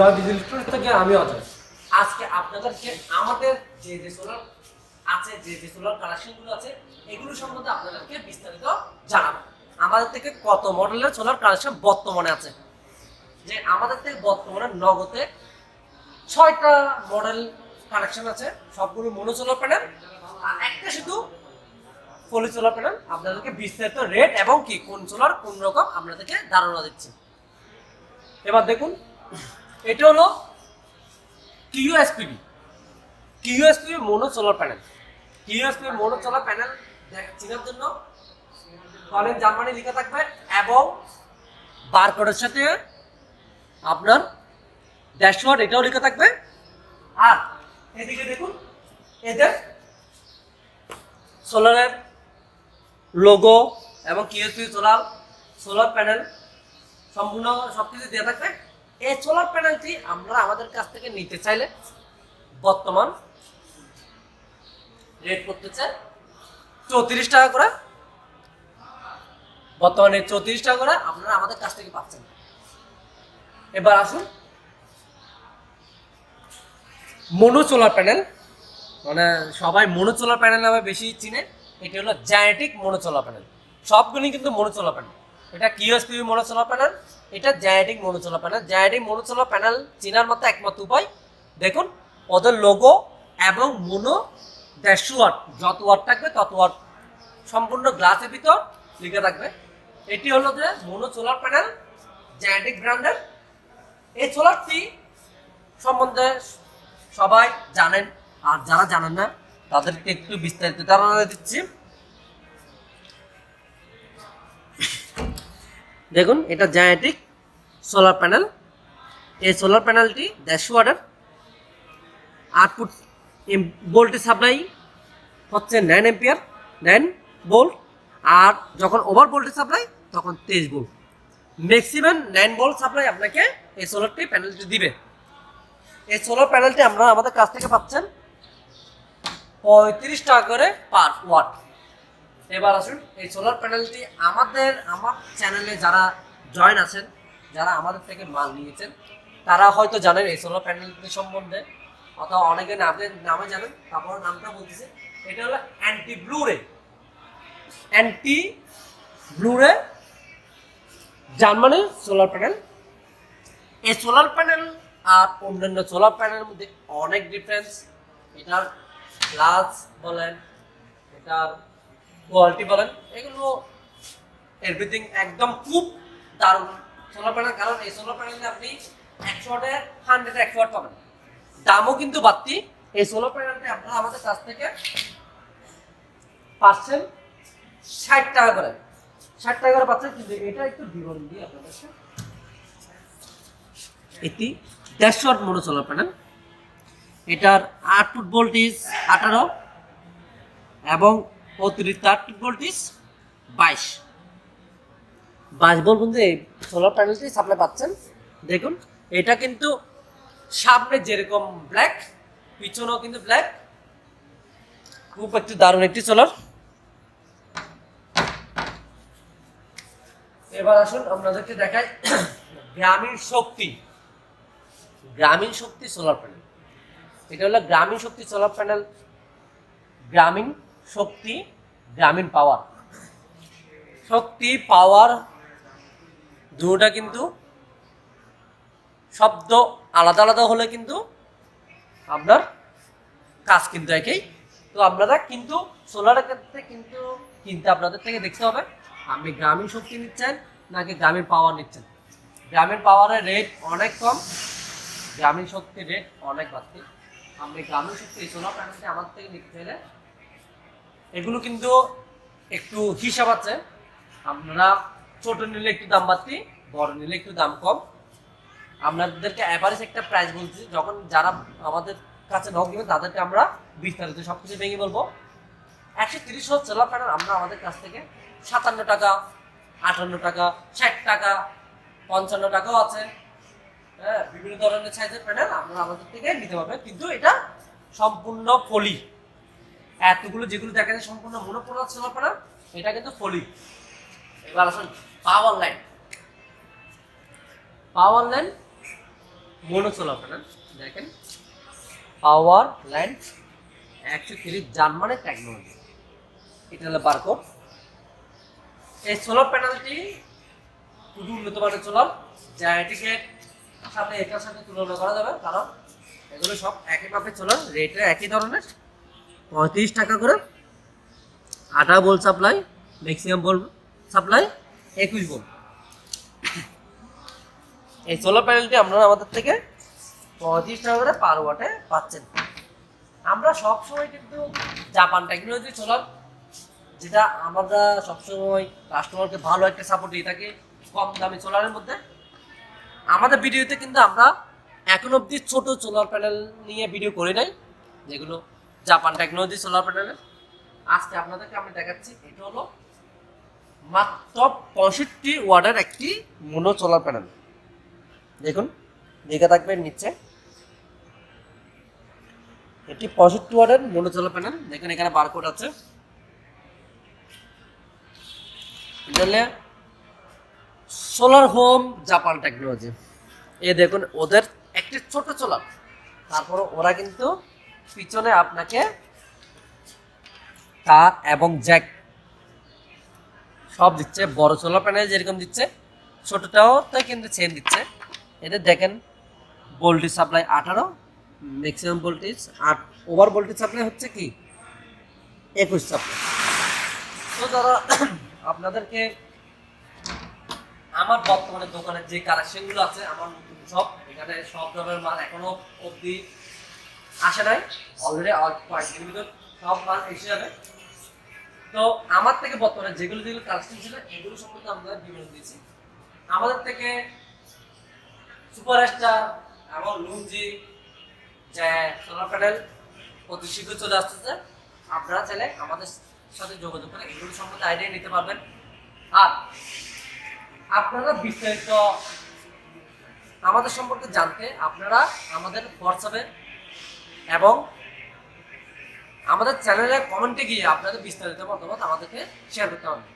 জয় digital থেকে আমি অজয় আজকে আপনাদেরকে আমাদের যে যে সোলার আছে, যে যে সোলার কালেকশনগুলো আছে, এগুলো সম্বন্ধে আপনাদেরকে বিস্তারিত জানাব। আমাদের থেকে কত মডেলের সোলার কালেকশন বর্তমানে আছে? যে আমাদের থেকে বর্তমানে নগদে ছয়টা মডেল কানেকশন আছে, সবগুলো মনো সোলার প্যানেল আর একটা শুধু পলি সোলার প্যানেল আপনাদেরকে বিস্তারিত রেট এবং কি কোন সোলার কোন রকম আপনাদেরকে ধারণা দিচ্ছি। এবার দেখুন এটা হলো QSPB QSPB mono solar panel QSPB mono solar panel চেনার জন্য। কলেজ জার্মানি লেখা থাকবে এবং বারকোডের সাথে আপনার ড্যাশবোর্ড এটাও লেখা থাকবে। আর এদিকে দেখুন এদের সোলারের লোগো এবং কিউএসপি সোলার সোলার প্যানেল সম্পূর্ণ সবকিছু দেওয়া থাকবে। এই সোলার প্যানেলটি আমরা আমাদের কাছ থেকে নিতে চাইলে বর্তমান রেট করতেছে চৌত্রিশ টাকা করে। বর্তমানে চৌত্রিশ টাকা করে আপনারা আমাদের কাছ থেকে পাচ্ছেন। এবার আসুন। মনো সোলার প্যানেল মানে সবাই মনো সোলার প্যানেল নামে বেশি চিনে। এটি হলো জায়নেটিক মনো সোলার প্যানেল সবগুলি কিন্তু মনো সোলার প্যানেল এটা কিউএসপি মনো সোলার প্যানেল, এটা জায়নেটিক মনো সোলার প্যানেল। জায়নেটিক মনো সোলার প্যানেল চেনার মতো একমাত্র উপায়, দেখুন, ওদের লোগো এবং মনো দেড়শো ওয়াট যত ওয়াট থাকবে তত ওয়াট সম্পূর্ণ গ্লাসের ভিতর লিখে থাকবে। এটি হলো যে মনো সোলার প্যানেল জায়নেটিক ব্র্যান্ডের এই সোলারটি সম্বন্ধে সবাই জানেন, আর যারা জানেন না, তাদেরকে একটু বিস্তারিত ধারণা দিচ্ছি। দেখুন, এটা জায়াটিক সোলার প্যানেল এই সোলার প্যানেলটি দেড়শো ওয়াটের আটপুট ভোল্টেজ সাপ্লাই হচ্ছে নাইন এম্পিয়ার নাইন ভোল্ট আর যখন ওভার ভোল্টেজ সাপ্লাই তখন তেইশ volt maximum nine volt supply আপনাকে এই সোলারটি প্যানেলটি দিবে। এই সোলার প্যানেলটি আমরা আমাদের কাছ থেকে পাচ্ছেন পঁয়ত্রিশ টাকা করে পার ওয়াট এবার আসুন, এই সোলার প্যানেলটি আমাদের, আমার চ্যানেলে যারা জয়েন আছেন, যারা আমাদের থেকে মাল নিয়েছেন, তারা হয়তো জানেন এই সোলার প্যানেলটি সম্বন্ধে, অথবা অনেকে নামে নামে জানেন, তারপর নামটা বলতেছে। এটা হলো anti blue ray anti blue ray Germany solar panel এই সোলার প্যানেল আর অন্যান্য সোলার প্যানেলের মধ্যে অনেক ডিফারেন্স এটার গ্লাস বলেন, এটার কোয়ালিটি বলেন, এগুলো এভরিথিং একদম খুব দারুণ। সোলার প্যানেল কারণ এই সোলার প্যানেলে আপনি একশো হান্ড্রেড একশো ওয়াট পাবেন। দামও কিন্তু বাড়তি। এই সোলার প্যানেলটি আপনারা আমাদের কাছ থেকে পাচ্ছেন ষাট টাকা করে। ষাট টাকা করে পাচ্ছেন, কিন্তু এটা একটু বিবরণ দিই আপনাদের সাথে এটি দেড়শো ওয়াট মোটো সোলার প্যানেল এটার আট আউটপুট ভোল্টেজ আঠারো। এবং অতিরিক্ত আউটপুট ভোল্টেজ বাইশ। বাইশ ভোল্ট কিন্তু এই সোলার প্যানেলটি সাপ্লাই পাচ্ছেন। দেখুন, এটা কিন্তু সামনে যেরকম ব্ল্যাক পিছনেও কিন্তু ব্ল্যাক খুব একটি দারুণ একটি সোলার এবার আসুন আপনাদেরকে দেখাই গ্রামীণ শক্তি। গ্রামীণ শক্তি সোলার প্যানেল এটা হলো গ্রামীণ শক্তি সোলার প্যানেল গ্রামীণ শক্তি, গ্রামীণ পাওয়ার শক্তি পাওয়ার দুটা কিন্তু শব্দ আলাদা আলাদা হলে কিন্তু আপনার কাজ কিন্তু একই। তো আপনারা কিন্তু সোলারের ক্ষেত্রে কিন্তু কিনতে আপনাদের থেকে দেখতে হবে, আপনি গ্রামীণ শক্তি নিচ্ছেন নাকি গ্রামীণ পাওয়ার নিচ্ছেন? গ্রামীণ পাওয়ারের রেট অনেক কম, গ্রামীণ শক্তির রেট অনেক বাড়তি। আপনি গ্রামীণ শক্তি সোলার প্যানেলটি আমার থেকে নিতে চাইলে এগুলো কিন্তু একটু হিসাব আছে। আপনারা ছোট নিলে একটু দাম বাড়তি, বড় নিলে একটু দাম কম। আপনাদেরকে অ্যাভারেজ একটা প্রাইস বলছি, যখন যারা আমাদের কাছে নক দিবেন তাদেরকে আমরা বিস্তারিত সব কিছু ভেঙে বলব। একশো তিরিশ হাজার সোলার প্যানেল আমরা আমাদের কাছ থেকে সাতান্ন টাকা, আটান্ন টাকা, ষাট টাকা, পঞ্চান্ন টাকাও আছে। হ্যাঁ বিভিন্ন ধরনের সাইজের প্যানেল আপনারা আমাদের থেকে নিতে পারবেন কিন্তু এটা সম্পূর্ণ ফলি এতগুলো যেগুলো দেখা যায় সম্পূর্ণ মনোপ্রোডাক্ট সোলার প্যানেল এটা কিন্তু ফলি। এবার আসুন power line power line mono solar panel দেখেন। পাওয়ার ল্যান্ড একশো তিরিশ জার্মানের টেকনোলজি এটা হলো বারকোড এই সোলার প্যানেলটি খুবই উন্নত মানের সোলার যা এটিকে সাথে, এটার সাথে তুলনা করা যাবে, কারণ এগুলো সব একই মাপের সোলার রেটে একই ধরনের। পঁয়ত্রিশ টাকা করে আঠারো volt supply maximum volt supply একুশ ভোল্ট এই সোলার প্যানেলটি আপনারা আমাদের থেকে পঁয়ত্রিশ টাকা করে পার ওয়াটে পাচ্ছেন। আমরা সবসময় কিন্তু জাপান টেকনোলজি সোলার যেটা আমরা সবসময় কাস্টমারকে ভালো একটা সাপোর্ট দিয়ে থাকি কম দামি সোলারের মধ্যে। আমাদের ভিডিওতে কিন্তু আমরা এখন অবধি ছোট সোলার প্যানেল নিয়ে ভিডিও করি নাই, যেগুলো জাপান টেকনোলজি সোলার প্যানেলের। আজকে আপনাদেরকে আমি দেখাচ্ছি, এটা হলো মাত্র পঁয়ষট্টি ওয়ার্ডের একটি মোনো সোলার প্যানেল। দেখুন লেখা থাকবে নিচে। এটি পঁয়ষট্টি ওয়ার্ডের মোনো সোলার প্যানেল। দেখুন, এখানে বারকোড আছে। Solar home Japan technology. এ দেখুন, ওদের একটি ছোট সোলার। তারপর ওরা কিন্তু পিছনে আপনাকে তার এবং জ্যাক সব দিচ্ছে, বড় সোলার প্যানেল যেরকম দিচ্ছে, ছোটটাও তো কিন্তু চেন দিচ্ছে। এটা দেখেন ভোল্টেজ সাপ্লাই আঠারো ম্যাক্সিমাম ভোল্টেজ আর ওভার ভোল্টেজ সাপ্লাই হচ্ছে কি? একুশ সাপ্লাই তো যারা আপনাদেরকে আমার বর্তমানে দোকানে যে কালেকশনগুলো আছে, আমার নতুন সব এখানে সব ধরনের মাল এখনও অবধি আসে নাই। অলরেডি কয়েকদিন ভিতর সব মাল এসে যাবে। তো আমার থেকে বর্তমানে যেগুলো যেগুলো কালেকশন ছিল, এগুলো সম্পর্কে আমরা বিবরণ দিয়েছি। আমাদের থেকে সুপার স্টার এবং লুঞ্জি যে সোলার প্যানেল অতি শীঘ্র চলে আসতেছে। আপনারা চাইলে আমাদের সাথে যোগাযোগ করে এগুলো সম্পর্কে আইডিয়া নিতে পারবেন। আর আপনারা বিস্তারিত আমাদের সম্পর্কে জানতে আপনারা আমাদের হোয়াটসঅ্যাপে এবং আমাদের চ্যানেলে কমেন্টে গিয়ে আপনাদের বিস্তারিত মতামত আমাদেরকে শেয়ার করতে হবে।